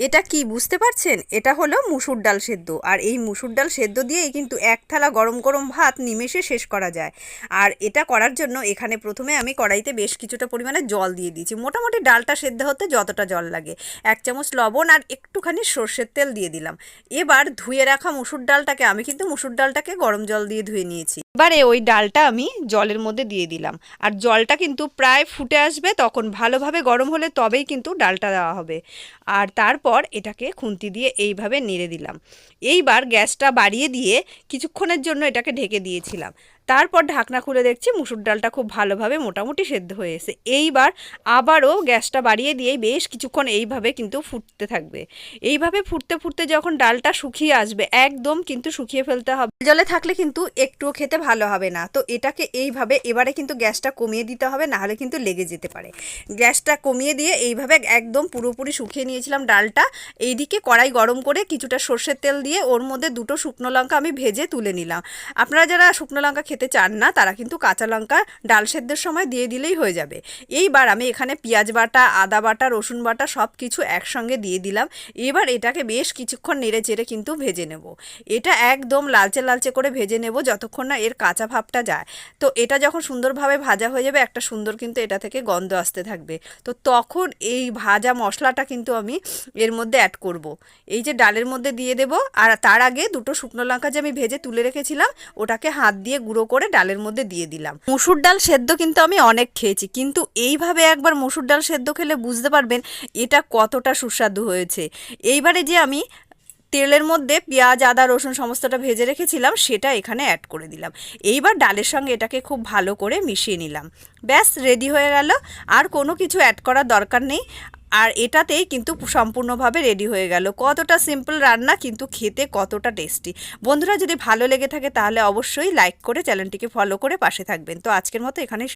এটা কি বুঝতে পারছেন? এটা হলো মুসুর ডাল সেদ্ধ। আর এই মুসুর ডাল সেদ্ধ দিয়েই কিন্তু এক থালা গরম গরম ভাত নিমেষে শেষ করা যায়। আর এটা করার জন্য এখানে প্রথমে আমি কড়াইতে বেশ কিছুটা পরিমাণে জল দিয়ে দিয়েছি। মোটামুটি ডালটা সেদ্ধ হতে যতটা জল লাগে। এক চামচ লবণ আর একটুখানি সর্ষের তেল দিয়ে দিলাম। এবার ধুয়ে রাখা মুসুর ডালটাকে আমি কিন্তু মুসুর ডালটাকে গরম জল দিয়ে ধুয়ে নিয়েছি। এবারে ওই ডালটা আমি জলের মধ্যে দিয়ে দিলাম। আর জলটা কিন্তু প্রায় ফুটে আসবে, তখন ভালোভাবে গরম হলে তবেই কিন্তু ডালটা দেওয়া হবে। আর তারপর এটাকে খুন্তি দিয়ে এইভাবে নেড়ে দিলাম। এইবার গ্যাসটা বাড়িয়ে দিয়ে কিছুক্ষণের জন্য এটাকে ঢেকে দিয়েছিলাম। তারপর ঢাকনা খুলে দেখছি মুসুর ডালটা খুব ভালোভাবে মোটামুটি সেদ্ধ হয়ে এসে এইবার আবারও গ্যাসটা বাড়িয়ে দিয়ে বেশ কিছুক্ষণ এইভাবে কিন্তু ফুটতে থাকবে। এইভাবে ফুটতে ফুটতে যখন ডালটা শুকিয়ে আসবে, একদম কিন্তু শুকিয়ে ফেলতে হবে। জলে থাকলে কিন্তু একটুও খেতে ভালো হবে না। তো এটাকে এইভাবে এবারে কিন্তু গ্যাসটা কমিয়ে দিতে হবে, নাহলে কিন্তু লেগে যেতে পারে। গ্যাসটা কমিয়ে দিয়ে এইভাবে একদম পুরোপুরি শুকিয়ে নিয়েছিলাম ডালটা। এইদিকে কড়াই গরম করে কিছুটা সর্ষের তেল দিয়ে ওর মধ্যে দুটো শুকনো লঙ্কা আমি ভেজে তুলে নিলাম। আপনারা যারা শুকনো লঙ্কা খেতে চান না, তারা কিন্তু কাঁচা লঙ্কা ডাল সেদ্ধের সময় দিয়ে দিলেই হয়ে যাবে। এইবার আমি এখানে পেঁয়াজ বাটা, আদা বাটা, রসুন বাটা সব কিছু একসঙ্গে দিয়ে দিলাম। এবার এটাকে বেশ কিছুক্ষণ নেড়ে চেড়ে কিন্তু ভেজে নেব। এটা একদম লালচে লালচে করে ভেজে নেব যতক্ষণ না এর কাঁচা ভাবটা যায়। তো এটা যখন সুন্দরভাবে ভাজা হয়ে যাবে, একটা সুন্দর কিন্তু এটা থেকে গন্ধ আসতে থাকবে। তো তখন এই ভাজা মশলাটা কিন্তু আমি এর মধ্যে অ্যাড করব। এই যে ডালের মধ্যে দিয়ে দেব, আর তার আগে দুটো শুকনো লঙ্কা যে আমি ভেজে তুলে রেখেছিলাম, ওটাকে হাত দিয়ে গুঁড়ো করে ডালের মধ্যে দিয়ে দিলাম। মুসুর ডাল সেদ্ধ কিন্তু আমি অনেক খেয়েছি, কিন্তু এইভাবে একবার মুসুর ডাল সেদ্ধ খেলে বুঝতে পারবেন এটা কতটা সুস্বাদু হয়েছে। এইবারে যে আমি তেলের মধ্যে পেঁয়াজ, আদা, রসুন সমস্তটা ভেজে রেখেছিলাম, সেটা এখানে অ্যাড করে দিলাম। এইবার ডালের সঙ্গে এটাকে খুব ভালো করে মিশিয়ে নিলাম। ব্যাস রেডি হয়ে গেল। আর কোনো কিছু অ্যাড করার দরকার নেই। আর এটাতেই কিন্তু সম্পূর্ণভাবে রেডি হয়ে গেল। কতটা সিম্পল রান্না কিন্তু খেতে কতটা টেস্টি বন্ধুরা, যদি ভালো লেগে থাকে তাহলে অবশ্যই লাইক করে চ্যানেলটিকে ফলো করে পাশে থাকবেন। তো আজকের মতো এখানে